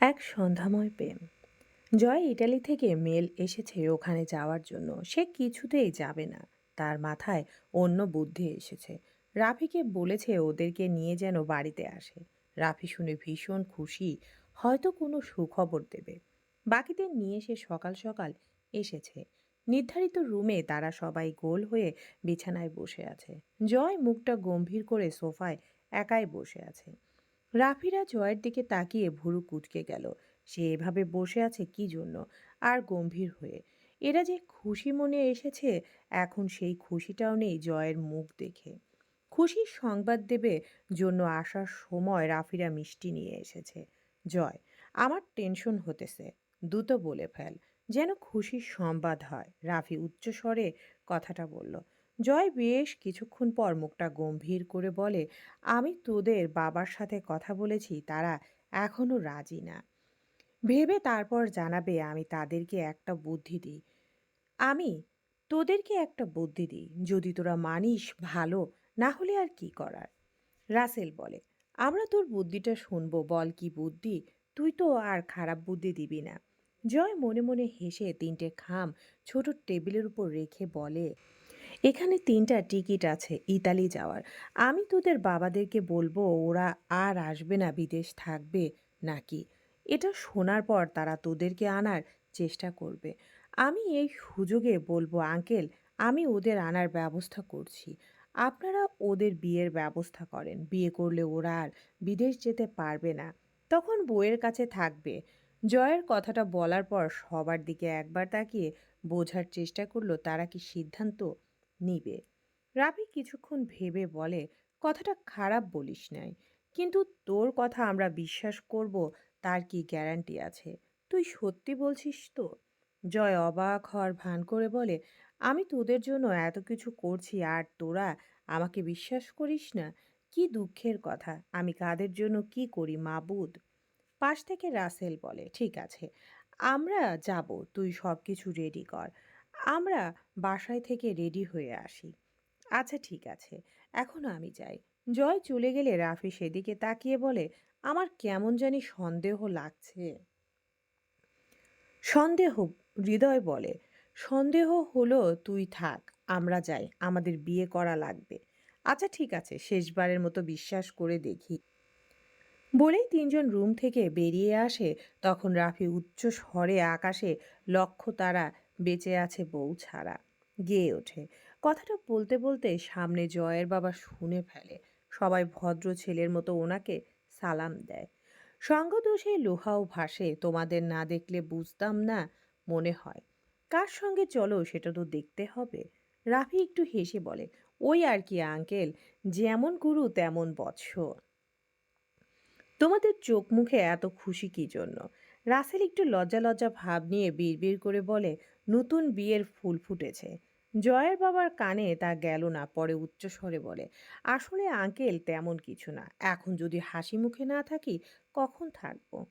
এক সন্ধ্যাময় প্রেম। জয় ইটালি থেকে মেল এসেছে ওখানে যাওয়ার জন্য। সে কিছুতেই যাবে না। তার মাথায় অন্য বুদ্ধি এসেছে। রাফিকে বলেছে ওদেরকে নিয়ে যেন বাড়িতে আসে। রাফি শুনে ভীষণ খুশি। হয়তো কোনো সুখবর দেবে। বাকিদের নিয়ে সে সকাল সকাল এসেছে। নির্ধারিত রুমে তারা সবাই গোল হয়ে বিছানায় বসে আছে। জয় মুখটা গম্ভীর করে সোফায় একাই বসে আছে। রাফিরা জয়ের দিকে তাকিয়ে ভুরু কুটকে গেল। সে এভাবে বসে আছে কি জন্য? আর গম্ভীর হয়ে। এরা যে খুশি মনে এসেছে, এখন সেই খুশিটাও নেই জয়ের মুখ দেখে। খুশির সংবাদ দেবে জন্য আসার সময় রাফিরা মিষ্টি নিয়ে এসেছে। জয়, আমার টেনশন হতেছে। দ্রুত বলে ফেল। যেন খুশির সংবাদ হয়। রাফি উচ্চস্বরে কথাটা বলল জয় বেশ কিছুক্ষণ পর মুখটা গম্ভীর করে বলে, আমি তোদের বাবার সাথে কথা বলেছি, তারা এখনও রাজি না। ভেবে তারপর জানাবে আমি তাদেরকে একটা বুদ্ধি দিই। আমি তোদেরকে একটা বুদ্ধি দিই, যদি তোরা মানিস ভালো, না হলে আর কি করার? রাসেল বলে, আমরা তোর বুদ্ধিটা শুনব, বল কি বুদ্ধি? তুই তো আর খারাপ বুদ্ধি দিবি না। জয় মনে মনে হেসে তিনটে খাম ছোট টেবিলের উপর রেখে বলে এখানে তিনটা টিকিট আছে ইতালি যাওয়ার। আমি তোদের বাবাদেরকে বলব, ওরা আর আসবে না, বিদেশ থাকবে নাকি? এটা শোনার পর তারা তোদেরকে আনার চেষ্টা করবে। আমি এই সুযোগে বলব, আঙ্কেল, আমি ওদের আনার ব্যবস্থা করছি। আপনারা ওদের বিয়ের ব্যবস্থা করেন। বিয়ে করলে ওরা আর বিদেশ যেতে পারবে না। তখন বউয়ের কাছে থাকবে। জয়ের কথাটা বলার পর সবার দিকে একবার তাকিয়ে বোঝার চেষ্টা করল, তারা কি সিদ্ধান্ত নিবে। রাবি কিছুক্ষণ ভেবে বলে, কথাটা খারাপ বলিস নাই, কিন্তু তোর কথা আমরা বিশ্বাস করব, তার কি গ্যারান্টি আছে? তুই সত্যি বলছিস তো? জয় অবাক হওয়ার ভান করে বলে, আমি তোদের জন্য এত কিছু করছি আর তোরা আমাকে বিশ্বাস করিস না? কি দুঃখের কথা, আমি কাদের জন্য কি করি, মাবুদ? পাশ থেকে রাসেল বলে, ঠিক আছে, আমরা যাব, তুই সব কিছু রেডি কর। আমরা বাসায় থেকে রেডি হয়ে আসি। আচ্ছা ঠিক আছে, এখন আমি যাই। জয় চলে গেলে রাফি সেদিকে তাকিয়ে বলে, আমার কেমন জানি সন্দেহ লাগছে। সন্দেহ, হৃদয় বলে, সন্দেহ হলো, তুই থাক, আমরা যাই, আমাদের বিয়ে করা লাগবে। আচ্ছা ঠিক আছে, শেষবারের মতো বিশ্বাস করে দেখি। বলেই তিনজন রুম থেকে বেরিয়ে আসে। তখন রাফি উচ্চ স্বরে আকাশে লক্ষ্য তারা বেঁচে আছে বউ ছাড়া। গেয়ে ওঠে। কথাটা বলতে বলতে সামনে জয়ের বাবা শুনে ফেলে। সবাই ভদ্র ছেলের মতো ওনাকে সালাম দেয়। সঙ্গদোষে লোহাও ভাসে, তোমাদের না দেখলে বুঝতাম না, মনে হয়। কার সঙ্গে চলো সেটা তো দেখতে হবে। রাফি একটু হেসে বলে, ওই আর কি আঙ্কেল, যেমন গুরু তেমন বৎস। তোমাদের চোখ মুখে এত খুশি কি জন্য? রাসেল একটু লজ্জা লজ্জা ভাব নিয়ে বিড়বিড় করে বলে, নতুন বিয়ের ফুল ফুটেছে। জয়ের বাবার কানে তা গেল না, পরে উচ্চস্বরে বলে, আসলে আঙ্কেল তেমন কিছু না। এখন যদি হাসি মুখে না থাকি, কখন থাকব?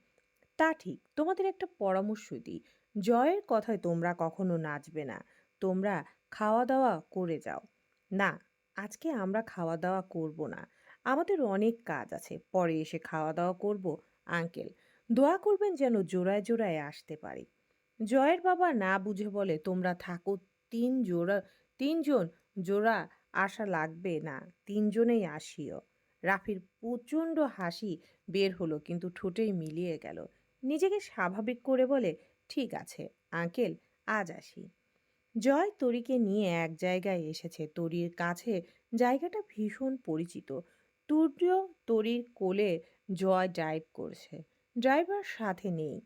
তা ঠিক, তোমাদের একটা পরামর্শ দিই। জয়ের কথায় তোমরা কখনো নাচবে না। তোমরা খাওয়া দাওয়া করে যাও। না, আজকে আমরা খাওয়া দাওয়া করব না। আমাদের অনেক কাজ আছে। পরে এসে খাওয়া দাওয়া করব, আঙ্কেল। দোয়া করবেন যেন জোড়ায় জোড়ায় আসতে পারি। জয়ের বাবা না বুঝে বলে, তোমরা থাকো, তিন জোড়া, তিনজন জোড়া আসা লাগবে না, তিনজনেই আসিও। রাফির প্রচণ্ড হাসি বের হলো, কিন্তু ঠোঁটেই মিলিয়ে গেল। নিজেকে স্বাভাবিক করে বলে, ঠিক আছে, আঙ্কেল, আজ আসি। জয় তরিকে নিয়ে এক জায়গায় এসেছে। তরির কাছে জায়গাটা ভীষণ পরিচিত। তুর্য তরির কোলে জয় ড্রাইভ করছে। ড্রাইভার সাথে নেই।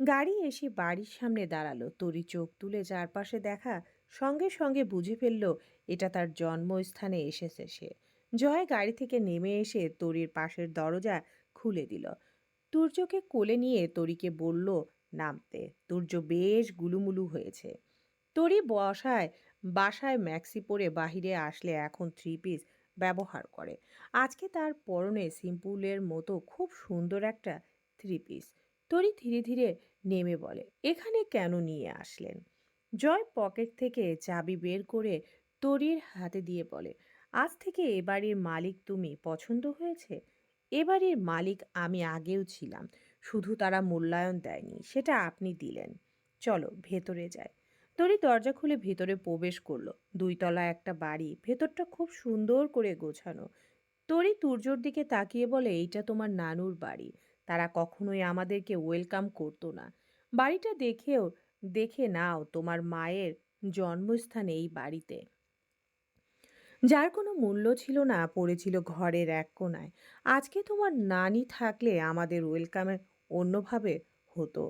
গাড়ি এসে বাড়ির সামনে দাঁড়াল। তরি চোখ তুলে চারপাশে দেখা, সঙ্গে সঙ্গে বুঝে ফেলল, এটা তার জন্মস্থানে এসেছে সে। জয় গাড়ি থেকে নেমে এসে তরির পাশের দরজা খুলে দিল। তুর্যকে কোলে নিয়ে তরিকে বলল, নামতে। তুর্য বেশ গুলুমুলু হয়েছে। তরি বসায়, বাসায় ম্যাক্সি পরে বাহিরে আসলে এখন থ্রি পিস ব্যবহার করে। আজকে তার পরনে সিম্পুলের মতো খুব সুন্দর একটা থ্রি পিস তরি ধীরে ধীরে নেমে বলে, এখানে কেন নিয়ে আসলেন? জয় পকেট থেকে চাবি বের করে তরির হাতে দিয়ে বলে, আজ থেকে এ বাড়ির মালিক তুমি পছন্দ হয়েছে? এ বাড়ির মালিক আমি আগেও ছিলাম, শুধু তারা মূল্যায়ন দেয়নি, সেটা আপনি দিলেন। চলো ভেতরে যায় তরি দরজা খুলে ভেতরে প্রবেশ করল, দুইতলা একটা বাড়ি, ভেতরটা খুব সুন্দর করে গোছানো। তরি তুর্যর দিকে তাকিয়ে বলে, এইটা তোমার নানুর বাড়ি। তারা কখনোই আমাদেরকে ওয়েলকাম করতো না। বাড়িটা দেখেও, দেখে নাও তোমার মায়ের জন্মস্থান এই বাড়িতে। যার কোনো মূল্য ছিল না, পড়েছিল ঘরের এক কোনায় আজকে তোমার নানি থাকলে আমাদের ওয়েলকামে অন্যভাবে হতো।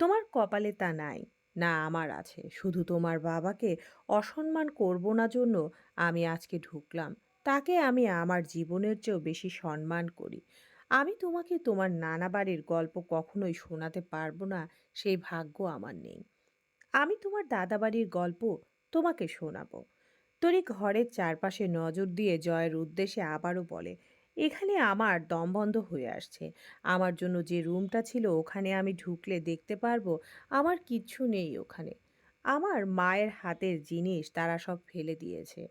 তোমার কপালে তা নাই, না আমার আছে। শুধু তোমার বাবাকে অসম্মান করব না জন্য আমি আজকে ঢুকলাম। তাকে আমি আমার জীবনের চেয়েও বেশি সম্মান করি। আমি তোমাকে তোমার নানা বাড়ির গল্প কখনোই শোনাতে পারব না, সেই ভাগ্য আমার নেই। আমি তোমার দাদাবাড়ির গল্প তোমাকে শোনাবো। তরি ঘরের চারপাশে নজর দিয়ে জয়ের উদ্দেশ্যে আবারও বলে, এখানে আমার দম বন্ধ হয়ে আসছে। আমার জন্য যে রুমটা ছিল ওখানে আমি ঢুকলে দেখতে পারব, আমার কিচ্ছু নেই ওখানে। আমার মায়ের হাতের জিনিস তারা সব ফেলে দিয়েছে,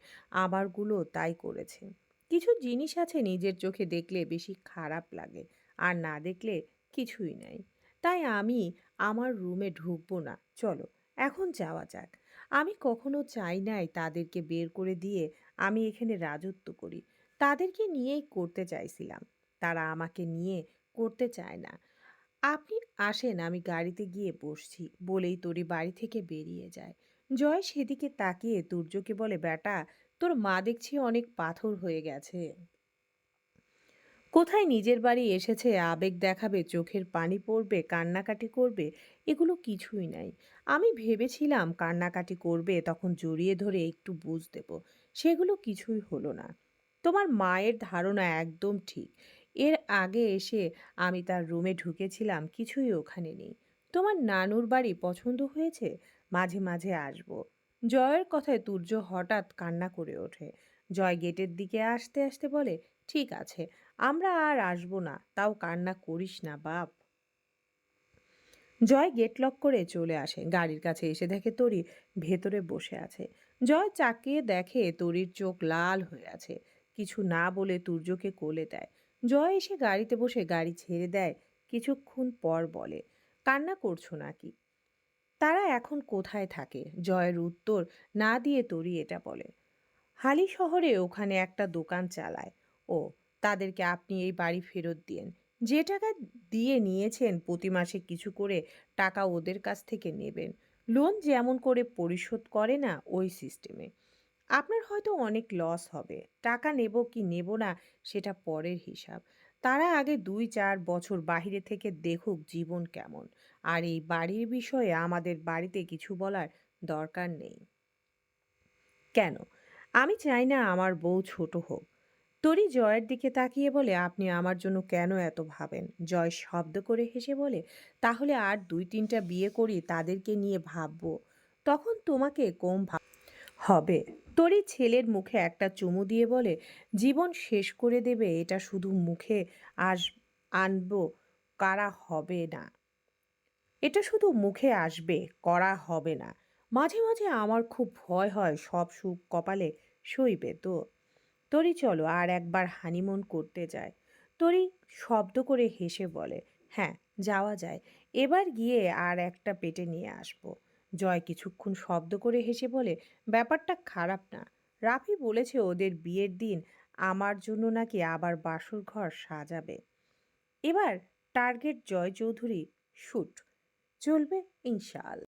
আমারগুলো তাই করেছে। কিছু জিনিস আছে নিজের চোখে দেখলে বেশি খারাপ লাগে, আর না দেখলে কিছুই নাই। তাই আমি আমার রুমে ঢুকবো না। চলো, এখন যাওয়া যাক। আমি কখনো চাই নাই তাদেরকে বের করে দিয়ে আমি এখানে রাজত্ব করি। তাদেরকে নিয়েই করতে চাইছিলাম। তারা আমাকে নিয়ে করতে চায় না। আপনি আসেন, আমি গাড়িতে গিয়ে বসছি, বলেই তোরি বাড়ি থেকে বেরিয়ে যায়। জয় সেদিকে তাকিয়ে দুর্যোগে বলে, বেটা তোর মা দেখছি অনেক পাথর হয়ে গেছে। কোথায় নিজের বাড়ি এসেছে, আবেগ দেখাবে, চোখের পানি পড়বে, কান্নাকাটি করবে, এগুলো কিছুই নাই। আমি ভেবেছিলাম কান্নাকাটি করবে, তখন জড়িয়ে ধরে একটু বুঝ দেব। সেগুলো কিছুই হলো না। তোমার মায়ের ধারণা একদম ঠিক। এর আগে এসে আমি তার রুমে ঢুকেছিলাম, কিছুই ওখানে নেই। তোমার নানুর বাড়ি পছন্দ হয়েছে? মাঝে মাঝে আসব। জয়ের কথায় তুর্য হঠাৎ কান্না করে ওঠে। জয় গেটের দিকে আসতে আসতে বলে, ঠিক আছে, আমরা আর আসব না, তাও কান্না করিস না, বাপ। জয় গেট লক করে চলে আসে। গাড়ির কাছে এসে দেখে তরি ভেতরে বসে আছে। জয় চাকিয়ে দেখে তরির চোখ লাল হয়ে আছে। কিছু না বলে তুর্যকে কোলে দেয়। জয় এসে গাড়িতে বসে গাড়ি ছেড়ে দেয়। কিছুক্ষণ পর বলে, কান্না করছ নাকি? তারা এখন কোথায় থাকে? জয়ের উত্তর না দিয়ে তরি এটা বলে। হালি শহরে ওখানে একটা দোকান চালায়। ও, তাদেরকে আপনি এই বাড়ি ফেরত দিয়েন। যে টাকা দিয়ে নিয়েছেন প্রতি মাসে কিছু করে টাকা ওদের কাছ থেকে নেবেন। লোন যেমন করে পরিশোধ করে না, ওই সিস্টেমে আপনার হয়তো অনেক লস হবে। টাকা নেব কি নেব না, সেটা পরের হিসাব। তারা আগে দুই চার বছর বাহিরে থেকে দেখুক জীবন কেমন। আর এই বাড়ির বিষয়ে আমাদের বাড়িতে কিছু বলার দরকার নেই। কেন? আমি চাই না আমার বউ ছোট হোক। তরি জয়ের দিকে তাকিয়ে বলে, আপনি আমার জন্য কেন এত ভাবেন? জয় শব্দ করে হেসে বলে, তাহলে আর দুই তিনটা বিয়ে করি তাদেরকে নিয়ে ভাববো। তখন তোমাকে কম ভাব হবে। তরি ছেলের মুখে একটা চুমু দিয়ে বলে, জীবন শেষ করে দেবে, এটা শুধু মুখে আস, আনব, কারা হবে না। এটা শুধু মুখে আসবে, করা হবে না। মাঝে মাঝে আমার খুব ভয় হয়, সব সুখ কপালে সইবে তো। তরি চলো, আর একবার হানিমুন করতে যায় তরি শব্দ করে হেসে বলে হ্যাঁ যাওয়া যায়। এবার গিয়ে আর একটা পেটে নিয়ে আসব। জয় কিছুক্ষণ শব্দ করে হেসে বলে, ব্যাপারটা খারাপ না। রাফি বলেছে ওদের বিয়ের দিন আমার জন্য নাকি আবার বাসর ঘর সাজাবে। এবার টার্গেট জয় চৌধুরী শুট। চলবে ইনশাল